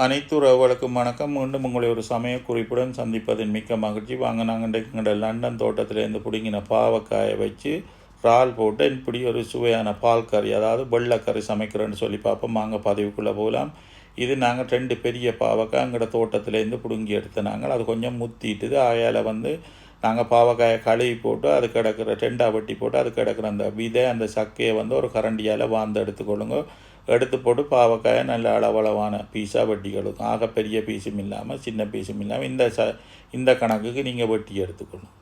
அனைத்து உறவுகளுக்கும் வணக்கம். மீண்டும் உங்களை ஒரு சமய குறிப்புடன் சந்திப்பதன் மிக்க மகிழ்ச்சி. வாங்க நாங்கள் இன்றைக்கு எங்களோட லண்டன் தோட்டத்திலேருந்து பிடுங்கின பாவக்காயை வச்சு இறால் போட்டு இப்படி ஒரு சுவையான பால் கறி அதாவது வெள்ளைக்கறி சமைக்கிறேன்னு சொல்லி பார்ப்போம். வாங்க பதிவுக்குள்ளே போகலாம். இது நாங்கள் ரெண்டு பெரிய பாவக்காய் எங்களோட தோட்டத்திலேருந்து பிடுங்கி எடுத்த நாங்கள். அது கொஞ்சம் முத்திட்டுது. ஆயால் வந்து நாங்கள் பாவக்காயை கழுவி போட்டு அது கிடக்கிற ரெண்டா வெட்டி போட்டு அது கிடக்கிற அந்த விதை அந்த சக்கையை வந்து ஒரு கரண்டியால் வாந்து எடுத்துக்கொள்ளுங்க. எடுத்து போட்டு பாவக்காயை நல்ல அளவளவான பீஸாக வெட்டிக்கொள்ளுங்க ஆக பெரிய பீஸும் இல்லாமல் சின்ன பீஸும் இல்லாமல் இந்த ச இந்த கணக்குக்கு நீங்கள் வெட்டி எடுத்துக்கணும்.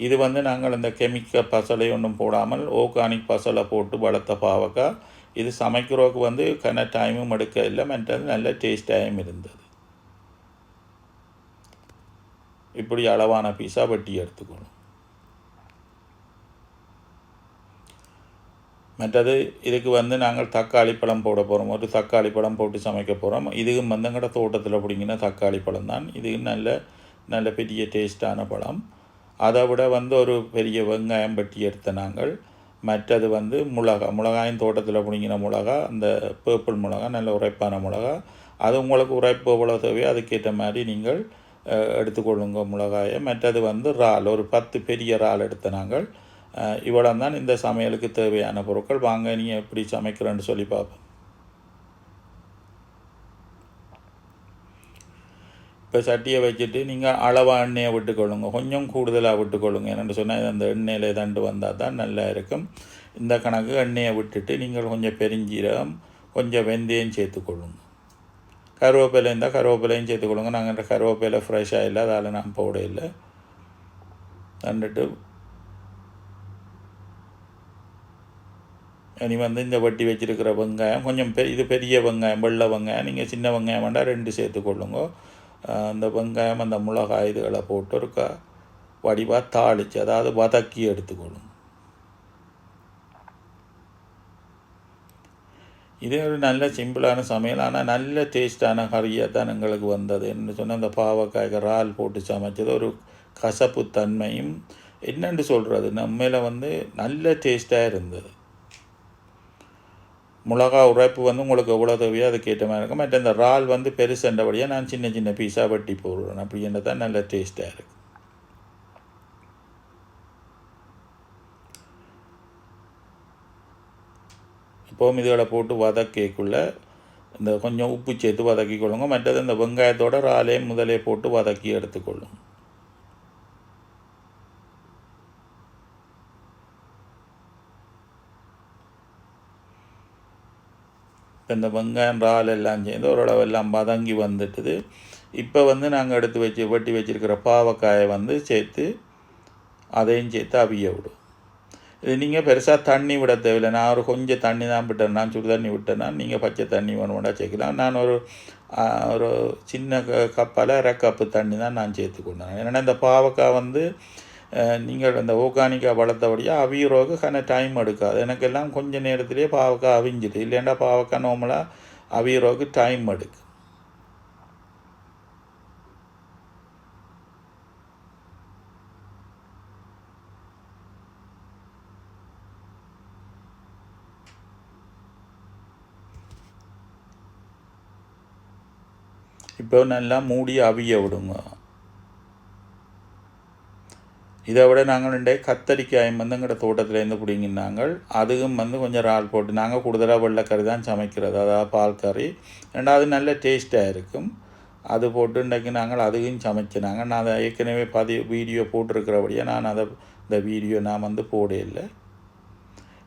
இது வந்து நாங்கள் இந்த கெமிக்கல் பசலை ஒன்றும் போடாமல் ஓர்கானிக் பசலை போட்டு வளர்த்த பாவக்காய் இது சமைக்கிறோக்கு வந்து கன டைமும் எடுக்க இல்லை மற்றது நல்ல டேஸ்டாகவும் இருந்தது. இப்படி அளவான பீஸாக வெட்டி எடுத்துக்கணும். மற்றது இதுக்கு வந்து நாங்கள் தக்காளி பழம் போட போகிறோம் ஒரு தக்காளி பழம் போட்டு சமைக்க போகிறோம் இதுவும் வந்து எங்கட தோட்டத்தில் பிடிங்கின தக்காளி பழம் தான் இது நல்ல நல்ல பெரிய டேஸ்டான பழம். அதை விட வந்து ஒரு பெரிய வெங்காயம் பட்டி எடுத்த நாங்கள். மற்றது வந்து மிளகா மிளகாயும் தோட்டத்தில் பிடிங்கின மிளகா அந்த பேர்பிள் மிளகா நல்ல உரைப்பான மிளகா. அது உங்களுக்கு உரைப்பு எவ்வளோ தேவையோ அதுக்கேற்ற மாதிரி நீங்கள் எடுத்துக்கொள்ளுங்க மிளகாயை. மற்றது வந்து இறால் ஒரு பத்து பெரிய இறால் எடுத்த நாங்கள். இவ்வளோ தான் இந்த சமையலுக்கு தேவையான பொருட்கள். வாங்க நீங்கள் எப்படி சமைக்கிறேன்னு சொல்லி பார்ப்போம் இப்போ சட்டியை வச்சுட்டு நீங்கள் அளவாக எண்ணெயை விட்டுக்கொள்ளுங்க. கொஞ்சம் கூடுதலாக விட்டுக்கொள்ளுங்க. என்னென்னு சொன்னால் அந்த எண்ணெயில் தண்டு வந்தால் தான் நல்லா இருக்கும். இந்த கணக்கு எண்ணெயை விட்டுட்டு நீங்கள் கொஞ்சம் பெருஞ்சீரகம் கொஞ்சம் வெந்தயம் சேர்த்துக்கொள்ளுங்க. கருவேப்பிலை இருந்தால் கருவேப்பிலையும் சேர்த்துக்கொள்ளுங்க. நாங்கள் கருவேப்பிலை ஃப்ரெஷ்ஷாக இல்லை. அதால் நான் போட இல்லை தண்டுட்டு இனி வந்து இந்த வட்டி வச்சுருக்கிற வெங்காயம் கொஞ்சம் பெ இது பெரிய வெங்காயம் வெள்ளை வெங்காயம் நீங்கள் சின்ன வெங்காயம் வேண்டாம் ரெண்டு சேர்த்துக்கொள்ளுங்க அந்த வெங்காயம் அந்த மிளகாய் இதுகளை போட்டு இருக்கா வடிவாக தாளித்து அதாவது வதக்கி எடுத்துக்கொள்ளுங்க. இது ஒரு நல்ல சிம்பிளான சமையல் ஆனால் நல்ல டேஸ்டான கறியாக தான் எங்களுக்கு வந்தது. என்ன சொன்னால் அந்த பாவக்காய்க்கு இறால் போட்டு சமைச்சது ஒரு கசப்பு தன்மையும் என்னென்று சொல்கிறது நம்மள வந்து நல்ல டேஸ்ட்டாக இருந்தது. மிளகா உரைப்பு வந்து உங்களுக்கு எவ்வளோ தேவையோ அதுக்கேற்ற மாதிரி இருக்கும். மற்ற இந்த இறால் வந்து பெருசுன்றபடியாக நான் சின்ன சின்ன பீஸாக வெட்டி போடுறேன். அப்படின்றது தான் நல்ல டேஸ்ட்டாக இருக்குது இப்போவும் இதுகளை போட்டு வதக்கிக்குள்ள இந்த கொஞ்சம் உப்பு சேர்த்து வதக்கி கொள்ளுங்க மற்றது இந்த வெங்காயத்தோட இறாலே முதலே போட்டு வதக்கி எடுத்துக்கொள்ளுங்க. இந்த வெங்காயம் இறால் எல்லாம் சேர்ந்து ஓரளவு எல்லாம் வதங்கி வந்துட்டுது. இப்போ வந்து நாங்கள் எடுத்து வச்சு வெட்டி வச்சுருக்கிற பாவக்காயை வந்து சேர்த்து அதையும் சேர்த்து அவிய விடும். இது நீங்கள் பெருசாக தண்ணி விட தேவையில்லை. நான் ஒரு கொஞ்சம் தண்ணி தான் விட்டேன். நான் சுடு தண்ணி விட்டேன்னா நீங்கள் பச்சை தண்ணி வேணுமெண்டா சேர்க்கலாம். நான் ஒரு ஒரு சின்ன க கப்பால் அரை கப்பு தண்ணி தான் நான் சேர்த்துக்கொண்டேன். ஏன்னா இந்த பாவக்காய் வந்து நீங்கள் அந்த ஓர்கானிக்காக வளர்த்தபடியாக அவியறோக்கு கன டைம் எடுக்காது. எனக்கெல்லாம் கொஞ்சம் நேரத்திலே பாவக்காய் அவிஞ்சுது. இல்லைண்டா பாவக்காய் நார்மலாக அவியறோக்கு டைம் எடுக்கு. இப்போ நல்லா மூடி அவிய விடுங்க. இதை விட நாங்கள் ரெண்டே கத்தரிக்காயும் வந்து எங்களோட தோட்டத்துலேருந்து பிடிங்கினாங்கள் அதுவும் வந்து கொஞ்சம் இறால் போட்டு நாங்கள் கூடுதலாக வெள்ளைக்கறி தான் சமைக்கிறது அதாவது பால் கறி ரெண்டாவது நல்ல டேஸ்ட்டாக இருக்கும் அது போட்டு இன்றைக்கு நாங்கள் அதுவும் சமைச்சினாங்க நான் அதை ஏற்கனவே பதி வீடியோ போட்டிருக்கிறபடியே நான் அதை இந்த வீடியோ நான் வந்து போட இல்லை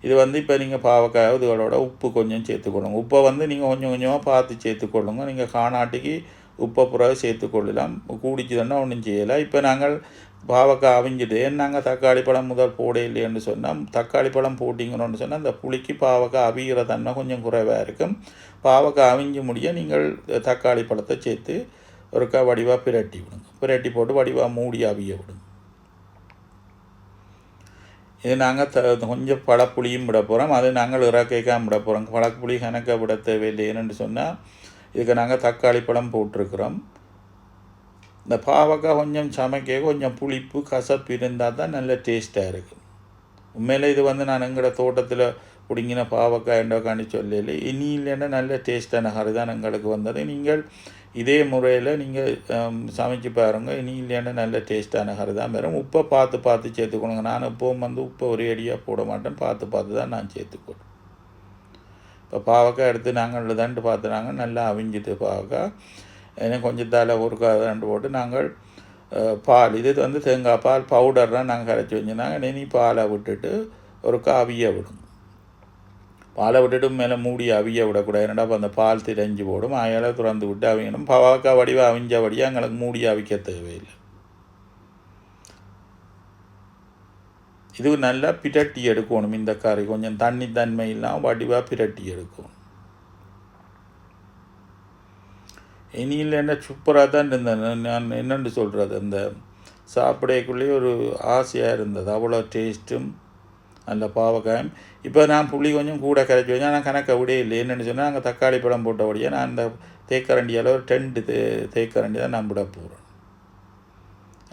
இது வந்து இப்போ நீங்கள் பாவக்காய் இதுகளோட உப்பு கொஞ்சம் சேர்த்துக்கொள்ளுங்க உப்பை வந்து நீங்கள் கொஞ்சம் கொஞ்சமாக பார்த்து சேர்த்துக்கொள்ளுங்க நீங்கள் காணாட்டிக்கு உப்பை பிறகு சேர்த்துக்கொள்ளலாம் கூடிச்சுதுன்னா ஒன்றும் செய்யலை இப்போ நாங்கள் பாவக்காய் அவிஞ்சுது நாங்கள் தக்காளி பழம் முதல் போட இல்லைன்னு சொன்னால் தக்காளி பழம் போட்டிங்கன்னு சொன்னால் அந்த புளிக்கு பாவக்காய் அவிகிற தன்மை கொஞ்சம் குறைவாக இருக்கும். பாவக்காய் அவிஞ்சு முடிய நீங்கள் தக்காளி பழத்தை சேர்த்து ஒருக்கா வடிவாக பிரட்டி விடுங்க. பிரட்டி போட்டு வடிவாக மூடி அவிய விடுங்க. இது நாங்கள் த கொஞ்சம் பழப்புளியும் விட போகிறோம் அது நாங்கள் இறக்கைக்காக விட போகிறோம் பழப்புளி கணக்க விட தேவையில்லைன்னு சொன்னால் இதுக்கு நாங்கள் தக்காளி பழம் போட்டிருக்கிறோம். இந்த பாவக்காய் கொஞ்சம் சமைக்க கொஞ்சம் புளிப்பு கசப்பு இருந்தால் தான் நல்ல டேஸ்ட்டாக இருக்குது உண்மையில் இது வந்து நான் எங்களோட தோட்டத்தில் பிடிங்கின பாவக்காய் என்றக்காண்டி சொல்லல. இனி இல்லைன்னா நல்ல டேஸ்டான கறி தான் எங்களுக்கு வந்தது. நீங்கள் இதே முறையில் நீங்கள் சமைச்சு பாருங்க. இனி இல்லைன்னா நல்ல டேஸ்டான கறி தான் வரும். உப்பை பார்த்து பார்த்து சேர்த்துக்கணுங்க. நான் இப்போவும் வந்து உப்பை ஒரே அடியாக போட மாட்டேன். பார்த்து பார்த்து தான் நான் சேர்த்துக்கணும். இப்போ பாவக்காய் எடுத்து நாங்கள் தண்டு பார்த்துனாங்க நல்லா அவிஞ்சிட்டு பாவக்காய். ஏன்னா கொஞ்சம் தலை ஒரு ரெண்டு போட்டு நாங்கள் பால் இது வந்து தேங்காய் பால் பவுடர்லாம் நாங்கள் கரைச்சி வச்சுருந்தாங்க. நெனி பாலை விட்டுட்டு ஒரு அவிய விடும். பாலை விட்டுட்டு மேலே மூடி அவிய விடக்கூடாது. ஏன்னா அப்போ அந்த பால் திரைஞ்சு போடும். அயலை திறந்து விட்டு அவியணும். பவாக்கா வடிவ அவிஞ்சபடியாக எங்களுக்கு மூடி அவிக்க தேவையில்லை. இது நல்லா பிரட்டி எடுக்கணும். இந்த கறி கொஞ்சம் தண்ணி தன்மை இல்லாமல் வடிவாக பிரட்டி எடுக்கணும். இனியில் என்ன சூப்பராக தான் இருந்தேன். நான் என்னென்னு சொல்கிறது அந்த சாப்பிடக்குள்ளேயே ஒரு ஆசையாக இருந்தது. அவ்வளோ டேஸ்ட்டும் நல்ல பாவக்காயம். இப்போ நான் புளி கொஞ்சம் கூட கரைச்சி வச்சேன். ஆனால் கணக்க விட இல்லை. என்னென்னு சொன்னால் அங்கே தக்காளி பழம் போட்டபடியே நான் அந்த தேக்கரண்டியால் ஒரு டென்ட்டு தே தேக்கரண்டி தான் நான் விட போகிறேன்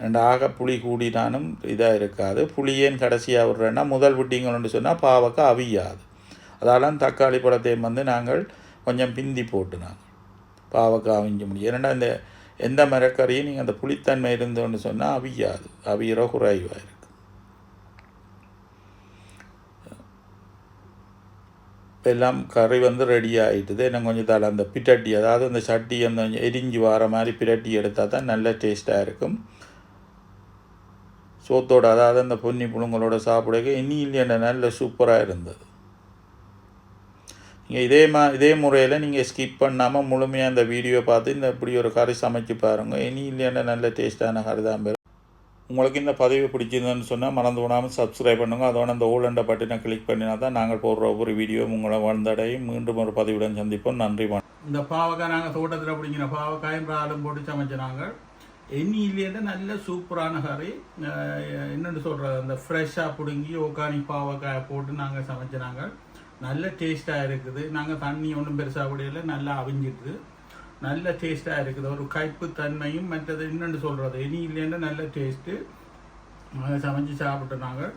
ரெண்டு ஆக புளி கூடினாலும் இதாக இருக்காது. புளியேன் கடைசியாக விடுறேன்னா முதல் விட்டிங்கன்னு சொன்னால் பாவக்காய் அவியாது. அதால தக்காளி பழத்தையும் வந்து நாங்கள் கொஞ்சம் பிந்தி போட்டு நாங்கள். பாவக்காய் அவிஞ்ச முடியும் ஏன்னா இந்த எந்த மரக்கறியும் நீங்கள் அந்த புளித்தன்மை இருந்தோன்னு சொன்னால் அவியாது. அவியிற குறைவாக இருக்கு. எல்லாம் கறி வந்து ரெடி ஆகிட்டுது இன்னும் கொஞ்சம் தலை அந்த பிட்டட்டி அதாவது அந்த சட்டி அந்த கொஞ்சம் எரிஞ்சு வர மாதிரி பிரட்டி எடுத்தால் தான் நல்ல டேஸ்ட்டாக இருக்கும். சோத்தோட அதாவது அந்த பொன்னி புழுங்களோட சாப்பிடக்க இனி இல்லையான நல்ல சூப்பராக இருந்தது. நீங்கள் இதே மா இதே முறையில் நீங்கள் ஸ்கிப் பண்ணாமல் முழுமையாக அந்த வீடியோ பார்த்து இந்த இப்படி ஒரு கறி சமைச்சு பாருங்கள் இனி இல்லையான நல்ல டேஸ்ட்டான கறி தான் பெறும் உங்களுக்கு இந்த பதிவு பிடிச்சிருந்ததுன்னு சொன்னால் மறந்து விடாமல் சப்ஸ்கிரைப் பண்ணுங்கள் அதோட அந்த ஓலண்ட பட்டினை கிளிக் பண்ணினா தான் நாங்கள் போடுற ஒவ்வொரு வீடியோ உங்களை வந்தடையும். மீண்டும் ஒரு பதிவுடன் சந்திப்போம். நன்றி வணக்கம். இந்த பாவக்காய் நாங்கள் தோட்டத்தில் பிடிக்கிற பாவக்காயும் பிராலும் போட்டு சமைச்ச நாங்கள். எண்ணெயிலேருந்து நல்ல சூப்பரான கறி. என்னென்னு சொல்கிறது அந்த ஃப்ரெஷ்ஷாக பிடுங்கி ஒர்கானிக் பாவக்காயை போட்டு நாங்கள் சமைச்ச நாங்கள். நல்ல டேஸ்ட்டாக இருக்குது. நாங்கள் தண்ணி ஒன்றும் பெருசாக விடையில நல்லா அவிஞ்சிடுது நல்ல டேஸ்ட்டாக இருக்குது. ஒரு கைப்பு தன்மையும் மற்றது என்னென்னு சொல்கிறது இனி இல்லைன்னா நல்ல டேஸ்ட்டு நாங்கள் சமைச்சு சாப்பிட்டோம் நாங்கள்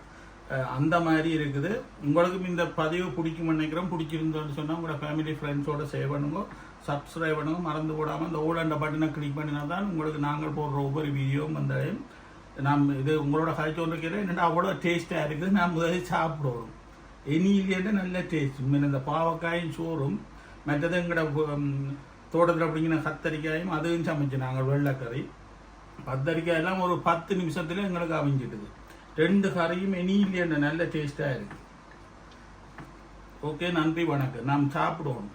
அந்த மாதிரி இருக்குது. உங்களுக்கும் இந்த பதிவு பிடிக்கும் நினைக்கிறோம் பிடிச்சிருந்தோன்னு சொன்னால் உங்களோட ஃபேமிலி ஃப்ரெண்ட்ஸோட சேவ் பண்ணுங்க. சப்ஸ்கிரைப் பண்ணுங்க. மறந்து போடாமல் இந்த ஓலண்ட பட்டனை கிளிக் பண்ணினா தான் உங்களுக்கு நாங்கள் போடுற ஒவ்வொரு வீடியோவும் வந்தாலும் நாம் இது உங்களோட கழிச்சு கொண்டிருக்கிறேன் என்னடா அவ்வளோ டேஸ்ட்டாக இருக்குது. நான் முதலில் சாப்பிடுவோம். எனியிலேருந்து நல்ல டேஸ்ட் மீன் இந்த பாவக்காயும் சோறும் மற்றது எங்களோட தோட்டத்தில் அப்படிங்கிற கத்தரிக்காயும் அதுவும் சமைச்சு நாங்கள் வெள்ளைக்கறி. கத்தரிக்காயெல்லாம் ஒரு பத்து நிமிஷத்தில் எங்களுக்கு அமைஞ்சிட்டுது ரெண்டு கறியும் எனியிலேருந்து நல்ல டேஸ்ட்டாக இருக்குது ஓகே நன்றி வணக்கம். நாம் சாப்பிடுவோம்.